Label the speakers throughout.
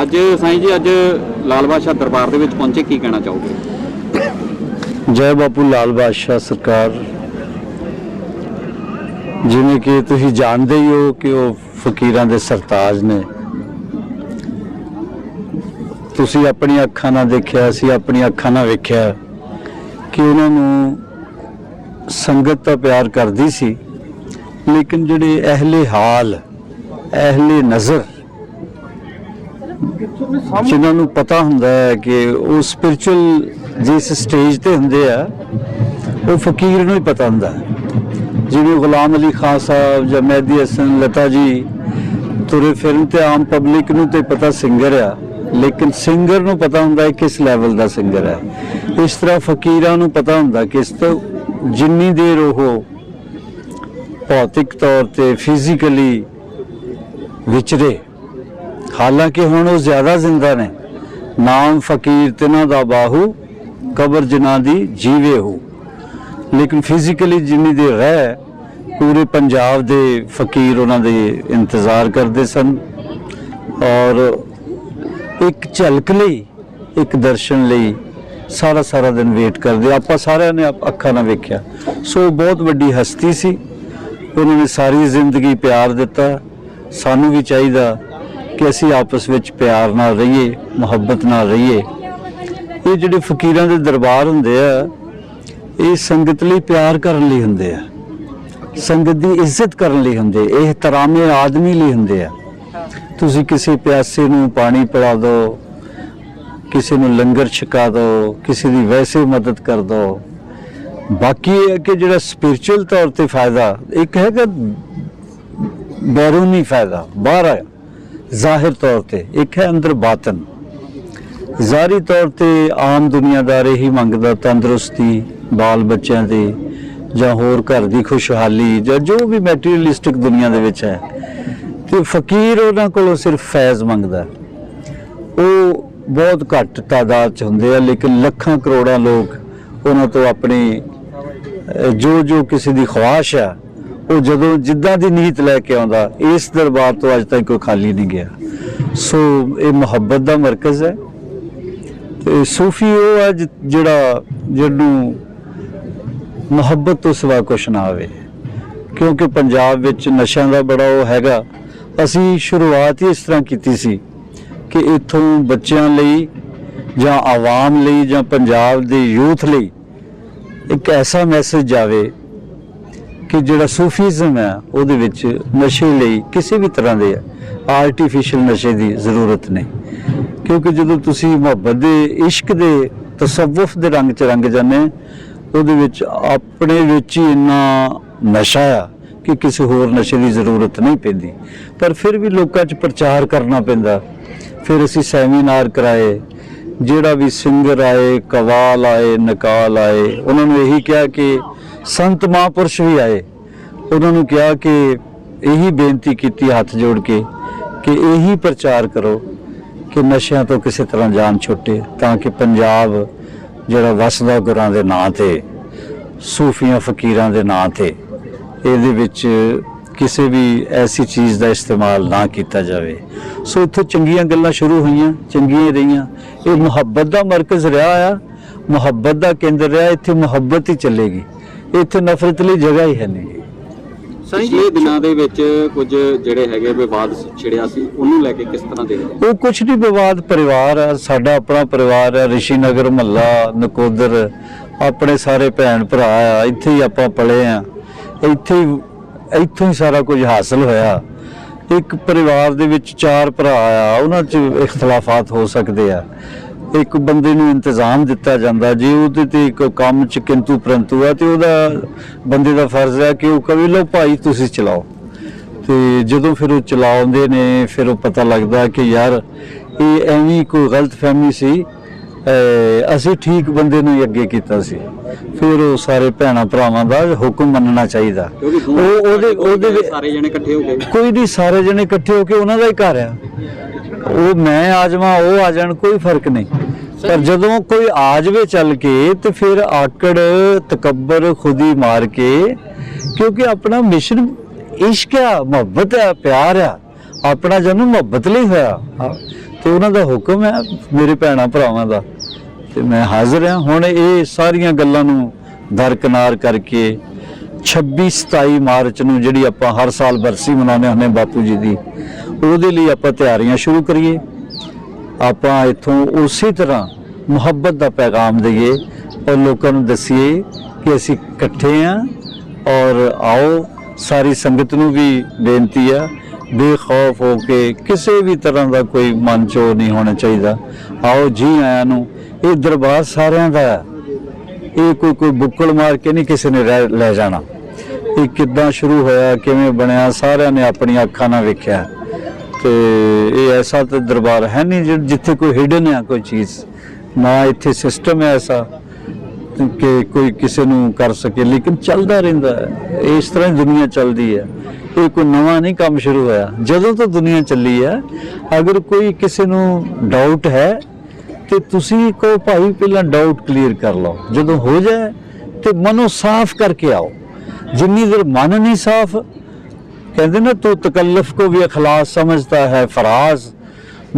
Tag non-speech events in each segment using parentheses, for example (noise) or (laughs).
Speaker 1: ਅੱਜ ਸਾਈਂ ਜੀ, ਅੱਜ ਲਾਲ ਬਾਦਸ਼ਾਹ ਦਰਬਾਰ ਦੇ ਵਿੱਚ ਪਹੁੰਚੇ, ਕੀ ਕਹਿਣਾ ਚਾਹੋਗੇ?
Speaker 2: ਜੈ ਬਾਪੂ ਲਾਲ ਬਾਦਸ਼ਾਹ ਸਰਕਾਰ। ਜਿਵੇਂ ਕਿ ਤੁਸੀਂ ਜਾਣਦੇ ਹੀ ਹੋ ਕਿ ਉਹ ਫਕੀਰਾਂ ਦੇ ਸਰਤਾਜ ਨੇ। ਤੁਸੀਂ ਆਪਣੀਆਂ ਅੱਖਾਂ ਨਾਲ ਦੇਖਿਆ ਸੀ ਆਪਣੀਆਂ ਅੱਖਾਂ ਨਾਲ ਵੇਖਿਆ ਕਿ ਉਹਨਾਂ ਨੂੰ ਸੰਗਤ ਤਾਂ ਪਿਆਰ ਕਰਦੀ ਸੀ, ਲੇਕਿਨ ਜਿਹੜੇ ਅਹਲੇ ਹਾਲ, ਅਹਲੇ ਨਜ਼ਰ ਜਿਨ੍ਹਾਂ ਨੂੰ ਪਤਾ ਹੁੰਦਾ ਹੈ ਕਿ ਉਹ ਸਪਿਰਚੁਅਲ ਜਿਸ ਸਟੇਜ ਤੇ ਹੁੰਦੇ ਆ, ਉਹ ਫਕੀਰ ਨੂੰ ਹੀ ਪਤਾ ਹੁੰਦਾ ਹੈ। ਜਿਵੇਂ ਗੁਲਾਮ ਅਲੀ ਖਾਨ ਸਾਹਿਬ ਜਾਂ ਮਹਿਦੀ ਹਸਨ ਲਤਾ ਜੀ ਤੁਰੇ ਫਿਰਨ ਤੇ ਆਮ ਪਬਲਿਕ ਨੂੰ ਤੇ ਪਤਾ ਸਿੰਗਰ ਆ, ਲੇਕਿਨ ਸਿੰਗਰ ਨੂੰ ਪਤਾ ਹੁੰਦਾ ਹੈ ਕਿਸ ਲੈਵਲ ਦਾ ਸਿੰਗਰ ਹੈ ਇਸ ਤਰ੍ਹਾਂ ਫਕੀਰਾਂ ਨੂੰ ਪਤਾ ਹੁੰਦਾ ਕਿ ਇਸ ਤੋਂ ਜਿੰਨੀ ਦੇਰ ਉਹ ਭੌਤਿਕ ਤੌਰ ਤੇ ਫਿਜ਼ੀਕਲੀ ਵਿਚਰੇ ਹਾਲਾਂਕਿ ਹੁਣ ਉਹ ਜ਼ਿਆਦਾ ਜ਼ਿੰਦਾ ਨੇ। ਨਾਮ ਫਕੀਰ ਤਿਨਾਂ ਦਾ ਬਾਹੂ, ਕਬਰ ਜਿਨ੍ਹਾਂ ਦੀ ਜੀਵੇ ਹੋ। ਲੇਕਿਨ ਫਿਜ਼ੀਕਲੀ ਜਿੰਨੀ ਦੇਰ ਰਹਿ, ਪੂਰੇ ਪੰਜਾਬ ਦੇ ਫਕੀਰ ਉਹਨਾਂ ਦੇ ਇੰਤਜ਼ਾਰ ਕਰਦੇ ਸਨ। ਔਰ ਇੱਕ ਝਲਕ ਲਈ, ਇੱਕ ਦਰਸ਼ਨ ਲਈ ਸਾਰਾ ਸਾਰਾ ਦਿਨ ਵੇਟ ਕਰਦੇ। ਆਪਾਂ ਸਾਰਿਆਂ ਨੇ ਅੱਖਾਂ ਨਾਲ ਵੇਖਿਆ। ਸੋ ਬਹੁਤ ਵੱਡੀ ਹਸਤੀ ਸੀ। ਉਹਨਾਂ ਨੇ ਸਾਰੀ ਜ਼ਿੰਦਗੀ ਪਿਆਰ ਦਿੱਤਾ। ਸਾਨੂੰ ਵੀ ਚਾਹੀਦਾ ਕਿ ਅਸੀਂ ਆਪਸ ਵਿੱਚ ਪਿਆਰ ਨਾਲ ਰਹੀਏ, ਮੁਹੱਬਤ ਨਾਲ ਰਹੀਏ। ਇਹ ਜਿਹੜੇ ਫਕੀਰਾਂ ਦੇ ਦਰਬਾਰ ਹੁੰਦੇ ਆ, ਇਹ ਸੰਗਤ ਲਈ ਪਿਆਰ ਕਰਨ ਲਈ ਹੁੰਦੇ ਆ। ਸੰਗਤ ਦੀ ਇੱਜ਼ਤ ਕਰਨ ਲਈ ਹੁੰਦੇ ਇਹ ਇhtਰਾਮੇ ਆਦਮੀ ਲਈ ਹੁੰਦੇ ਆ। ਤੁਸੀਂ ਕਿਸੇ ਪਿਆਸੇ ਨੂੰ ਪਾਣੀ ਪਿਲਾ ਦਿਓ ਕਿਸੇ ਨੂੰ ਲੰਗਰ ਛਕਾ ਦਿਓ ਕਿਸੇ ਦੀ ਵੈਸੇ ਮਦਦ ਕਰ ਦਿਓ ਬਾਕੀ ਇਹ ਹੈ ਕਿ ਜਿਹੜਾ ਸਪਿਰਚੁਅਲ ਤੌਰ ਤੇ ਫਾਇਦਾ, ਇੱਕ ਹੈਗਾ ਬੈਰੂਨੀ ਫਾਇਦਾ, ਬਾਹਰ ਆ ਜ਼ਾਹਿਰ ਤੌਰ ਤੇ, ਇੱਕ ਹੈ ਅੰਦਰ ਬਾਤਨ। ਜ਼ਾਹਰੀ ਤੌਰ ਤੇ ਆਮ ਦੁਨੀਆਦਾਰ ਇਹੀ ਮੰਗਦਾ ਤੰਦਰੁਸਤੀ, ਬਾਲ ਬੱਚਿਆਂ ਦੀ ਜਾਂ ਹੋਰ ਘਰ ਦੀ ਖੁਸ਼ਹਾਲੀ, ਜਾਂ ਜੋ ਵੀ ਮੈਟੀਰੀਅਲਿਸਟਿਕ ਦੁਨੀਆ ਦੇ ਵਿੱਚ ਹੈ। ਤੇ ਫਕੀਰ ਉਹਨਾਂ ਕੋਲੋਂ ਸਿਰਫ ਫੈਜ਼ ਮੰਗਦਾ ਉਹ ਬਹੁਤ ਘੱਟ ਤਾਦਾਦ ਚ ਹੁੰਦੇ ਆ, ਲੇਕਿਨ ਲੱਖਾਂ ਕਰੋੜਾਂ ਲੋਕ ਉਹਨਾਂ ਤੋਂ ਆਪਣੀ ਜੋ ਜੋ ਕਿਸੇ ਦੀ ਖੁਆਇਸ਼ ਆ ਉਹ ਜਦੋਂ ਜਿੱਦਾਂ ਦੀ ਨੀਤ ਲੈ ਕੇ ਆਉਂਦਾ, ਇਸ ਦਰਬਾਰ ਤੋਂ ਅੱਜ ਤੱਕ ਕੋਈ ਖਾਲੀ ਨਹੀਂ ਗਿਆ। ਸੋ ਇਹ ਮੁਹੱਬਤ ਦਾ ਮਰਕਜ਼ ਹੈ। ਤੇ ਸੂਫੀ ਉਹ ਅੱਜ ਜਿਹੜਾ ਜਿਹਨੂੰ ਮੁਹੱਬਤ ਤੋਂ ਸਿਵਾ ਕੁਛ ਨਾ ਆਵੇ। ਕਿਉਂਕਿ ਪੰਜਾਬ ਵਿੱਚ ਨਸ਼ਿਆਂ ਦਾ ਬੜਾ ਉਹ ਹੈਗਾ। ਅਸੀਂ ਸ਼ੁਰੂਆਤ ਹੀ ਇਸ ਤਰ੍ਹਾਂ ਕੀਤੀ ਸੀ ਕਿ ਇੱਥੋਂ ਬੱਚਿਆਂ ਲਈ ਜਾਂ ਆਵਾਮ ਲਈ ਜਾਂ ਪੰਜਾਬ ਦੇ ਯੂਥ ਲਈ ਇੱਕ ਐਸਾ ਮੈਸੇਜ ਜਾਵੇ ਕਿ ਜਿਹੜਾ ਸੂਫੀਜ਼ਮ ਹੈ, ਉਹਦੇ ਵਿੱਚ ਨਸ਼ੇ ਲਈ ਕਿਸੇ ਵੀ ਤਰ੍ਹਾਂ ਦੇ ਆਰਟੀਫੀਸ਼ੀਅਲ ਨਸ਼ੇ ਦੀ ਜ਼ਰੂਰਤ ਨਹੀਂ। ਕਿਉਂਕਿ ਜਦੋਂ ਤੁਸੀਂ ਮੁਹੱਬਤ ਦੇ, ਇਸ਼ਕ ਦੇ, ਤਸੱਵੁਫ ਦੇ ਰੰਗ ਚ ਰੰਗ ਜਾਂਦੇ ਉਹਦੇ ਵਿੱਚ ਆਪਣੇ ਵਿੱਚ ਹੀ ਇੰਨਾ ਨਸ਼ਾ ਆ ਕਿ ਕਿਸੇ ਹੋਰ ਨਸ਼ੇ ਦੀ ਜ਼ਰੂਰਤ ਨਹੀਂ ਪੈਂਦੀ। ਪਰ ਫਿਰ ਵੀ ਲੋਕਾਂ 'ਚ ਪ੍ਰਚਾਰ ਕਰਨਾ ਪੈਂਦਾ। ਫਿਰ ਅਸੀਂ ਸੈਮੀਨਾਰ ਕਰਾਏ, ਜਿਹੜਾ ਵੀ ਸਿੰਗਰ ਆਏ, ਕਵਾਲ ਆਏ, ਨਕਾਲ ਆਏ, ਉਹਨਾਂ ਨੂੰ ਇਹੀ ਕਿਹਾ ਕਿ ਸੰਤ ਮਹਾਂਪੁਰਸ਼ ਵੀ ਆਏ। ਉਹਨਾਂ ਨੂੰ ਕਿਹਾ ਕਿ ਇਹੀ ਬੇਨਤੀ ਕੀਤੀ ਹੱਥ ਜੋੜ ਕੇ ਕਿ ਇਹੀ ਪ੍ਰਚਾਰ ਕਰੋ ਕਿ ਨਸ਼ਿਆਂ ਤੋਂ ਕਿਸੇ ਤਰ੍ਹਾਂ ਜਾਨ ਛੁੱਟੇ ਤਾਂ ਕਿ ਪੰਜਾਬ ਜਿਹੜਾ ਵਸਦਾ ਗੁਰਾਂ ਦੇ ਨਾਂ ਤੇ, ਸੂਫੀਆਂ ਫਕੀਰਾਂ ਦੇ ਨਾਂ ਤੇ ਇਹਦੇ ਵਿੱਚ ਕਿਸੇ ਵੀ ਐਸੀ ਚੀਜ਼ ਦਾ ਇਸਤੇਮਾਲ ਨਾ ਕੀਤਾ ਜਾਵੇ। ਸੋ ਇੱਥੋਂ ਚੰਗੀਆਂ ਗੱਲਾਂ ਸ਼ੁਰੂ ਹੋਈਆਂ, ਚੰਗੀਆਂ ਰਹੀਆਂ। ਇਹ ਮੁਹੱਬਤ ਦਾ ਮਰਕਜ਼ ਰਿਹਾ ਆ, ਮੁਹੱਬਤ ਦਾ ਕੇਂਦਰ ਰਿਹਾ, ਇੱਥੇ ਮੁਹੱਬਤ ਹੀ ਚੱਲੇਗੀ। ਇੱਥੇ ਨਫ਼ਰਤ ਲਈ ਜਗ੍ਹਾ ਹੀ ਹੈ ਨਹੀਂ
Speaker 1: ਪਿਛਲੇ ਦਿਨਾਂ ਦੇ ਵਿੱਚ ਕੁਝ ਜਿਹੜੇ ਹੈਗੇ ਵਿਵਾਦ ਛਿੜਿਆ ਸੀ ਉਹਨੂੰ ਲੈ ਕੇ ਕਿਸ ਤਰ੍ਹਾਂ ਦੇ
Speaker 2: ਉਹ ਕੁਛ ਨਹੀਂ ਵਿਵਾਦ ਪਰਿਵਾਰ ਆ ਸਾਡਾ ਆਪਣਾ ਪਰਿਵਾਰ ਆ ਰਿਸ਼ੀ ਨਗਰ ਮਹੱਲਾ ਨਕੋਦਰ ਆਪਣੇ ਸਾਰੇ ਭੈਣ ਭਰਾ ਆ ਇੱਥੇ ਹੀ ਆਪਾਂ ਪਲੇ ਆ। ਇੱਥੇ ਹੀ ਇੱਥੋਂ ਹੀ ਸਾਰਾ ਕੁਝ ਹਾਸਲ ਹੋਇਆ। ਇੱਕ ਪਰਿਵਾਰ ਦੇ ਵਿੱਚ ਚਾਰ ਭਰਾ ਆ ਉਹਨਾਂ 'ਚ ਇਖਤਲਾਫਾਤ ਹੋ ਸਕਦੇ ਆ। ਇੱਕ ਬੰਦੇ ਨੂੰ ਇੰਤਜ਼ਾਮ ਦਿੱਤਾ ਜਾਂਦਾ ਜੇ ਉਹਦੇ ਤੇ ਇੱਕ ਕੰਮ 'ਚ ਕਿੰਤੂ ਪ੍ਰੰਤੂ ਆ ਤੇ ਉਹਦਾ ਬੰਦੇ ਦਾ ਫਰਜ਼ ਹੈ ਕਿ ਉਹ ਕਵੇ ਲੋ ਭਾਈ ਤੁਸੀਂ ਚਲਾਓ। ਤੇ ਜਦੋਂ ਫਿਰ ਉਹ ਚਲਾਉਂਦੇ ਨੇ ਫਿਰ ਉਹ ਪਤਾ ਲੱਗਦਾ ਕਿ ਯਾਰ ਇਹ ਐਵੇਂ ਕੋਈ ਗਲਤ ਫਹਿਮੀ ਸੀ। ਅਸੀਂ ਠੀਕ ਬੰਦੇ ਨੂੰ ਅੱਗੇ ਕੀਤਾ ਸੀ। ਫਿਰ ਉਹ ਸਾਰੇ ਭੈਣਾ ਭਰਾਵਾਂ ਦਾ ਹੁਕਮ ਮੰਨਣਾ ਚਾਹੀਦਾ। ਉਹ ਉਹਦੇ ਉਹਦੇ
Speaker 1: ਸਾਰੇ ਜਣੇ ਇਕੱਠੇ ਹੋ ਗਏ
Speaker 2: ਕੋਈ ਨਹੀਂ ਸਾਰੇ ਜਣੇ ਇਕੱਠੇ ਹੋ ਕੇ ਉਹਨਾਂ ਦਾ ਹੀ ਘਰ ਆ। ਉਹ ਮੈਂ ਆ ਜਾਵਾਂ ਉਹ ਆ ਜਾਣ ਕੋਈ ਫ਼ਰਕ ਨਹੀਂ। ਪਰ ਜਦੋਂ ਕੋਈ ਆ ਜਾਵੇ ਚੱਲ ਕੇ ਤੇ ਫਿਰ ਆਕੜ ਤਕੱਬਰ ਖੁਦੀ ਮਾਰ ਕੇ ਕਿਉਂਕਿ ਆਪਣਾ ਮਿਸ਼ਨ ਇਸ਼ਕ ਆ ਮੁਹੱਬਤ ਆ ਪਿਆਰ ਆ ਆਪਣਾ ਜਨਮ ਮੁਹੱਬਤ ਲਈ ਹੋਇਆ। ਤੇ ਉਹਨਾਂ ਦਾ ਹੁਕਮ ਹੈ ਮੇਰੇ ਭੈਣਾ ਭਰਾਵਾਂ ਦਾ। ਤੇ ਮੈਂ ਹਾਜ਼ਰ ਹਾਂ। ਹੁਣ ਇਹ ਸਾਰੀਆਂ ਗੱਲਾਂ ਨੂੰ ਦਰਕਨਾਰ ਕਰਕੇ 26 27 ਮਾਰਚ ਨੂੰ ਜਿਹੜੀ ਆਪਾਂ ਹਰ ਸਾਲ ਬਰਸੀ ਮਨਾਉਂਦੇ ਹੁੰਦੇ ਬਾਪੂ ਜੀ ਦੀ ਉਹਦੇ ਲਈ ਆਪਾਂ ਤਿਆਰੀਆਂ ਸ਼ੁਰੂ ਕਰੀਏ। ਆਪਾਂ ਇੱਥੋਂ ਉਸੇ ਤਰ੍ਹਾਂ ਮੁਹੱਬਤ ਦਾ ਪੈਗਾਮ ਦਈਏ ਔਰ ਲੋਕਾਂ ਨੂੰ ਦਸੀਏ ਕਿ ਅਸੀਂ ਇਕੱਠੇ ਆ ਔਰ ਆਓ, ਸਾਰੀ ਸੰਗਤ ਨੂੰ ਵੀ ਬੇਨਤੀ ਆ, ਬੇਖੌਫ ਹੋ ਕੇ ਕਿਸੇ ਵੀ ਤਰ੍ਹਾਂ ਦਾ ਕੋਈ ਮਨ ਚੋ ਨਹੀਂ ਹੋਣਾ ਚਾਹੀਦਾ। ਆਓ, ਜੀ ਆਇਆਂ ਨੂੰ, ਇਹ ਦਰਬਾਰ ਸਾਰਿਆਂ ਦਾ ਹੈ। ਇਹ ਕੋਈ ਕੋਈ ਬੁੱਕਲ ਮਾਰ ਕੇ ਨਹੀਂ ਕਿਸੇ ਨੇ ਰਹਿ- ਲੈ ਜਾਣਾ। ਇਹ ਕਿੱਦਾਂ ਸ਼ੁਰੂ ਹੋਇਆ, ਕਿਵੇਂ ਬਣਿਆ, ਸਾਰਿਆਂ ਨੇ ਆਪਣੀਆਂ ਅੱਖਾਂ ਨਾਲ ਵੇਖਿਆ। ਤੇ ਇਹ ਐਸਾ ਤਾਂ ਦਰਬਾਰ ਹੈ ਨਹੀਂ ਜਿੱਥੇ ਕੋਈ ਹਿਡਨ ਹੈ ਕੋਈ ਚੀਜ਼। ਨਾ ਇੱਥੇ ਸਿਸਟਮ ਹੈ ਐਸਾ ਕਿ ਕੋਈ ਕਿਸੇ ਨੂੰ ਕਰ ਸਕੇ। ਲੇਕਿਨ ਚੱਲਦਾ ਰਹਿੰਦਾ ਹੈ। ਇਸ ਤਰ੍ਹਾਂ ਹੀ ਦੁਨੀਆ ਚੱਲਦੀ ਹੈ। ਇਹ ਕੋਈ ਨਵਾਂ ਨਹੀਂ ਕੰਮ ਸ਼ੁਰੂ ਹੋਇਆ। ਜਦੋਂ ਤੋਂ ਦੁਨੀਆ ਚੱਲੀ ਹੈ, ਅਗਰ ਕੋਈ ਕਿਸੇ ਨੂੰ ਡਾਊਟ ਹੈ, ਤੇ ਤੁਸੀਂ ਕਹੋ, ਭਾਈ, ਪਹਿਲਾਂ ਡਾਊਟ ਕਲੀਅਰ ਕਰ ਲਓ। ਜਦੋਂ ਹੋ ਜਾਏ, ਤੇ ਮਨੋਂ ਸਾਫ਼ ਕਰਕੇ ਆਓ। ਜਿੰਨੀ ਦੇਰ ਮਨ ਨਹੀਂ ਸਾਫ਼ कहते ना तो तकल्लुफ को भी अखलास समझता है फराज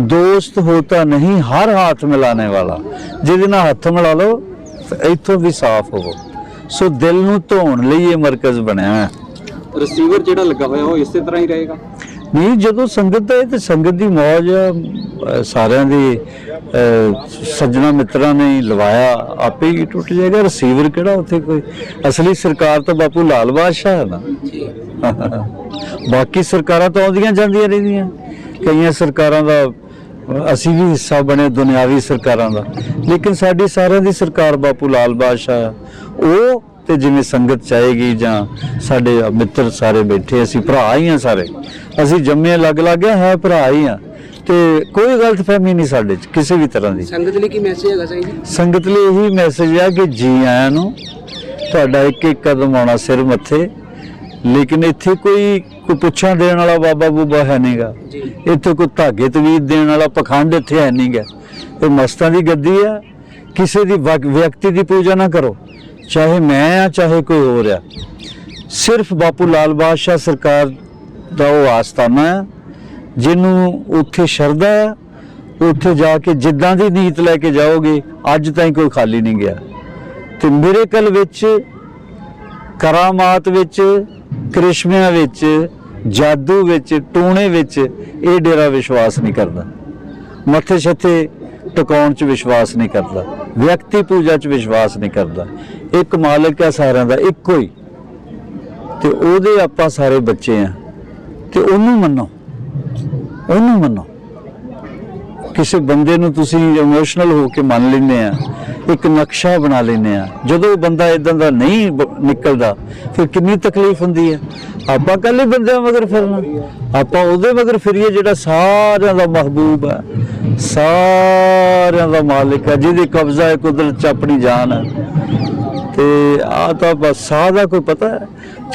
Speaker 2: दोस्त होता नहीं हर हाथ मिलाने वाला ਜਿਹਦੇ ਨਾਲ ਹੱਥ ਮਿਲਾ ਲਓ ਤੇ ਇੱਥੋਂ ਵੀ ਸਾਫ਼ ਹੋਵੋ ਸੋ ਦਿਲ ਨੂੰ ਧੋਣ ਲਈ ਇਹ ਮਰਕਜ਼ ਬਣਿਆ ਹੈ
Speaker 1: ਰਿਸੀਵਰ ਜਿਹੜਾ ਲੱਗਾ ਹੋਇਆ ਉਹ ਇਸੇ ਤਰ੍ਹਾਂ ਹੀ ਰਹੇਗਾ
Speaker 2: ਨਹੀਂ ਜਦੋਂ ਸੰਗਤ ਦਾ ਇਹ ਤੇ ਸੰਗਤ ਦੀ ਮੌਜ ਸਾਰਿਆਂ ਦੀ ਅਹ, ਸੱਜਣਾ ਮਿੱਤਰਾਂ ਨੇ ਲਵਾਇਆ ਆਪੇ ਹੀ ਟੁੱਟ ਜਾਏਗਾ ਰਿਸੀਵਰ ਕਿਹੜਾ ਉੱਥੇ ਕੋਈ? ਅਸਲੀ ਸਰਕਾਰ ਤਾਂ ਬਾਪੂ ਲਾਲ ਬਾਦਸ਼ਾਹ ਹੈ ਨਾ। (laughs) ਬਾਕੀ ਸਰਕਾਰਾਂ ਤਾਂ ਆਉਂਦੀਆਂ ਜਾਂਦੀਆਂ ਰਹਿੰਦੀਆਂ। ਕਈਆਂ ਸਰਕਾਰਾਂ ਦਾ ਅਸੀਂ ਵੀ ਹਿੱਸਾ ਬਣੇ ਦੁਨਿਆਵੀ ਸਰਕਾਰਾਂ ਦਾ। ਲੇਕਿਨ ਸਾਡੀ ਸਾਰਿਆਂ ਦੀ ਸਰਕਾਰ ਬਾਪੂ ਲਾਲ ਬਾਦਸ਼ਾਹ ਉਹ ਤੇ ਜਿਵੇਂ ਸੰਗਤ ਚਾਹੇਗੀ ਜਾਂ ਸਾਡੇ ਮਿੱਤਰ ਸਾਰੇ ਬੈਠੇ ਅਸੀਂ ਭਰਾ ਹੀ ਆ ਸਾਰੇ। ਅਸੀਂ ਜੰਮੇ ਅਲੱਗ ਅਲੱਗ ਆ ਹੈ ਭਰਾ ਹੀ ਆ ਤੇ ਕੋਈ ਗਲਤਫਹਿਮੀ ਨਹੀਂ ਸਾਡੇ ਚ ਕਿਸੇ ਵੀ ਤਰ੍ਹਾਂ ਦੀ।
Speaker 3: ਸੰਗਤ ਲਈ ਕੀ ਮੈਸੇਜ ਹੈਗਾ ਸਾਈਂ ਜੀ?
Speaker 2: ਸੰਗਤ ਲਈ ਇਹੀ ਮੈਸੇਜ ਆ ਕਿ ਜੀ ਆਇਆਂ ਨੂੰ ਤੁਹਾਡਾ ਇੱਕ ਇੱਕ ਕਦਮ ਆਉਣਾ ਸਿਰ ਮੱਥੇ। ਲੇਕਿਨ ਇੱਥੇ ਕੋਈ ਕੋਈ ਪੁੱਛਾਂ ਦੇਣ ਵਾਲਾ ਬਾਬਾ ਬੂਬਾ ਹੈ ਨਹੀਂਗਾ ਇੱਥੇ ਕੋਈ ਧਾਗੇ ਤਵੀਤ ਦੇਣ ਵਾਲਾ ਪਖੰਡ ਇੱਥੇ ਹੈ ਨਹੀਂਗਾ ਇਹ ਮਸਤਾਂ ਦੀ ਗੱਦੀ ਆ। ਕਿਸੇ ਦੀ ਵਿਅਕਤੀ ਦੀ ਪੂਜਾ ਨਾ ਕਰੋ। ਚਾਹੇ ਮੈਂ ਆ ਚਾਹੇ ਕੋਈ ਹੋਰ ਆ। ਸਿਰਫ ਬਾਪੂ ਲਾਲ ਬਾਦਸ਼ਾਹ ਸਰਕਾਰ ਦਾ ਉਹ ਆਸਤਾਨਾ ਹੈ, ਜਿਹਨੂੰ ਉੱਥੇ ਸ਼ਰਧਾ ਹੈ, ਉੱਥੇ ਜਾ ਕੇ ਜਿੱਦਾਂ ਦੀ ਨੀਤ ਲੈ ਕੇ ਜਾਓਗੇ, ਅੱਜ ਤਾਈਂ ਕੋਈ ਖਾਲੀ ਨਹੀਂ ਗਿਆ। ਤੇ ਮਿਰੇਕਲ ਵਿੱਚ, ਕਰਾਮਾਤ ਵਿੱਚ, ਕ੍ਰਿਸ਼ਮਿਆਂ ਵਿੱਚ, ਜਾਦੂ ਵਿੱਚ, ਟੂਣੇ ਵਿੱਚ ਇਹ ਡੇਰਾ ਵਿਸ਼ਵਾਸ ਨਹੀਂ ਕਰਦਾ। ਮੱਥੇ ਛੱਤੇ ਟਿਕਾਉਣ 'ਚ ਵਿਸ਼ਵਾਸ ਨਹੀਂ ਕਰਦਾ। ਵਿਅਕਤੀ ਪੂਜਾ 'ਚ ਵਿਸ਼ਵਾਸ ਨਹੀਂ ਕਰਦਾ। ਇੱਕ ਮਾਲਕ ਹੈ ਸਾਰਿਆਂ ਦਾ ਇੱਕੋ ਹੀ। ਤੇ ਉਹਦੇ ਆਪਾਂ ਸਾਰੇ ਬੱਚੇ ਆ ਤੇ ਉਹਨੂੰ ਮੰਨੋ। ਉਹਨੂੰ ਮੰਨੋ। ਕਿਸੇ ਬੰਦੇ ਨੂੰ ਤੁਸੀਂ ਇਮੋਸ਼ਨਲ ਹੋ ਕੇ ਮੰਨ ਲੈਂਦੇ ਆ, ਇੱਕ ਨਕਸ਼ਾ ਬਣਾ ਲੈਂਦੇ ਆ। ਜਦੋਂ ਉਹ ਬੰਦਾ ਇਦਾਂ ਦਾ ਨਹੀਂ ਨਿਕਲਦਾ, ਫਿਰ ਕਿੰਨੀ ਤਕਲੀਫ ਹੁੰਦੀ ਹੈ ਆਪਾਂ ਕੱਲੇ ਬੰਦਿਆਂ ਮਗਰ ਫਿਰਨਾ। ਆਪਾਂ ਉਹਦੇ ਮਗਰ ਫਿਰੀਏ ਜਿਹੜਾ ਸਾਰਿਆਂ ਦਾ ਮਹਿਬੂਬ ਹੈ ਸਾਰਿਆਂ ਦਾ ਮਾਲਿਕ ਹੈ ਜਿਹਦੀ ਕਬਜ਼ਾ ਹੈ ਕੁਦਰਤ ਚ ਆਪਣੀ ਜਾਨ ਹੈ ਤੇ ਆ ਤਾਂ ਬਸ, ਸਾਹ ਦਾ ਕੋਈ ਪਤਾ?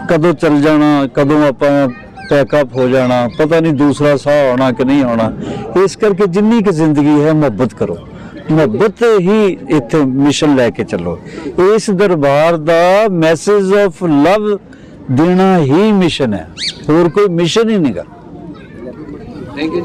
Speaker 2: ਕਦੋਂ ਚੱਲ ਜਾਣਾ, ਕਦੋਂ ਆਪਾਂ ਪੈਕਅਪ ਹੋ ਜਾਣਾ, ਪਤਾ ਨਹੀਂ ਦੂਸਰਾ ਸਾਹ ਆਉਣਾ ਕਿ ਨਹੀਂ ਆਉਣਾ। ਇਸ ਕਰਕੇ ਜਿੰਨੀ ਕਿ ਜ਼ਿੰਦਗੀ ਹੈ, ਮੁਹੱਬਤ ਕਰੋ। ਮੁਹੱਬਤ ਹੀ ਇੱਥੇ ਮਿਸ਼ਨ ਲੈ ਕੇ ਚੱਲੋ। ਇਸ ਦਰਬਾਰ ਦਾ ਮੈਸੇਜ ਆਫ ਲਵ ਦੇਣਾ ਹੀ ਮਿਸ਼ਨ ਹੈ। ਹੋਰ ਕੋਈ ਮਿਸ਼ਨ ਹੀ ਨਹੀਂਗਾ
Speaker 3: ਥੈਂਕ ਯੂ